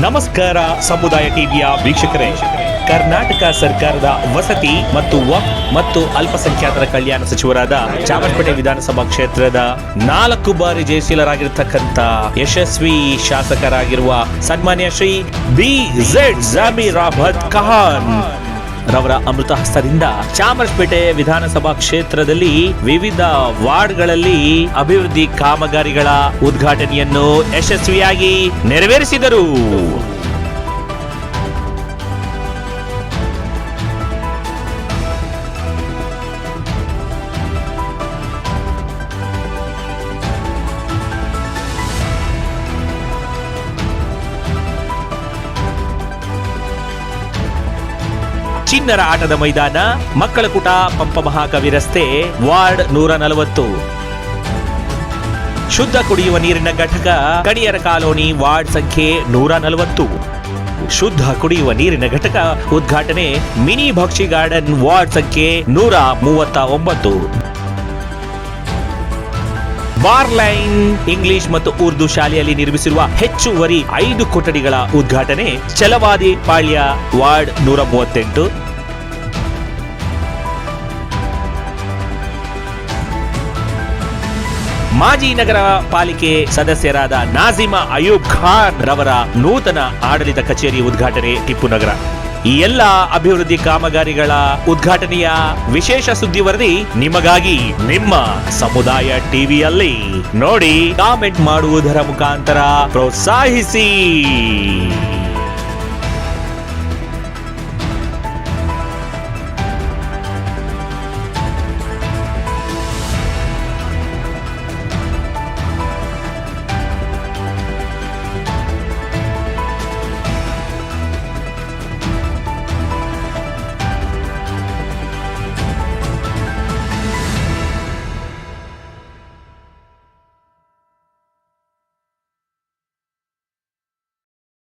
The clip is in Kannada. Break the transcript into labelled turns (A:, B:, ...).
A: ನಮಸ್ಕಾರ ಸಮುದಾಯ ಟಿವಿಯ ವೀಕ್ಷಕರೇ. ಕರ್ನಾಟಕ ಸರ್ಕಾರದ ವಸತಿ ಮತ್ತು ವಕ್ ಮತ್ತು ಅಲ್ಪಸಂಖ್ಯಾತರ ಕಲ್ಯಾಣ ಸಚಿವರಾದ ಚಾಮರಪೇಟೆ ವಿಧಾನಸಭಾ ಕ್ಷೇತ್ರದ ನಾಲ್ಕು ಬಾರಿ ಜಯಶೀಲರಾಗಿರ್ತಕ್ಕಂಥ ಯಶಸ್ವಿ ಶಾಸಕರಾಗಿರುವ ಸನ್ಮಾನ್ಯ ಶ್ರೀ ಬಿ ಜೆಡ್ ಜಾಮೀರ್ ಅಹಮದ್ ಖಾನ್. ರವರ ಅಮೃತ ಹಸ್ತದಿಂದ ಚಾಮರಾಜಪೇಟೆ ವಿಧಾನಸಭಾ ಕ್ಷೇತ್ರದಲ್ಲಿ ವಿವಿಧ ವಾರ್ಡ್ಗಳಲ್ಲಿ ಅಭಿವೃದ್ಧಿ ಕಾಮಗಾರಿಗಳ ಉದ್ಘಾಟನೆಯನ್ನು ಯಶಸ್ವಿಯಾಗಿ ನೆರವೇರಿಸಿದರು. ಚಿನ್ನರ ಆಟದ ಮೈದಾನ ಮಕ್ಕಳ ಕೂಟ ಪಂಪ ಮಹಾಕವಿ ರಸ್ತೆ ವಾರ್ಡ್ ನೂರ ನಲವತ್ತು. ಶುದ್ಧ ಕುಡಿಯುವ ನೀರಿನ ಘಟಕ ಕಡಿಯರ ಕಾಲೋನಿ ವಾರ್ಡ್ ಸಂಖ್ಯೆ ನೂರ ನಲವತ್ತು. ಶುದ್ಧ ಕುಡಿಯುವ ನೀರಿನ ಘಟಕ ಉದ್ಘಾಟನೆ ಮಿನಿ ಭಕ್ಷಿ ಗಾರ್ಡನ್ ವಾರ್ಡ್ ಸಂಖ್ಯೆ ನೂರ ಮೂವತ್ತ ಒಂಬತ್ತು. ಬಾರ್ ಲೈನ್ ಇಂಗ್ಲಿಷ್ ಮತ್ತು ಉರ್ದು ಶಾಲೆಯಲ್ಲಿ ನಿರ್ಮಿಸಿರುವ ಹೆಚ್ಚುವರಿ ಐದು ಕೊಠಡಿಗಳ ಉದ್ಘಾಟನೆ ಚಲವಾದಿ ಪಾಳ್ಯ ವಾರ್ಡ್ ನೂರ ಮೂವತ್ತೆಂಟು. ಮಾಜಿ ನಗರ ಪಾಲಿಕೆ ಸದಸ್ಯರಾದ ನಾಜಿಮಾ ಅಯೂಬ್ ಖಾನ್ ರವರ ನೂತನ ಆಡಳಿತ ಕಚೇರಿ ಉದ್ಘಾಟನೆ ಟಿಪ್ಪು ನಗರ. ಈ ಎಲ್ಲ ಅಭಿವೃದ್ಧಿ ಕಾಮಗಾರಿಗಳ ಉದ್ಘಾಟನೆಯ ವಿಶೇಷ ಸುದ್ದಿ ವರದಿ ನಿಮಗಾಗಿ ನಿಮ್ಮ ಸಮುದಾಯ ಟಿವಿಯಲ್ಲಿ ನೋಡಿ ಕಾಮೆಂಟ್ ಮಾಡುವುದರ ಮುಖಾಂತರ ಪ್ರೋತ್ಸಾಹಿಸಿ.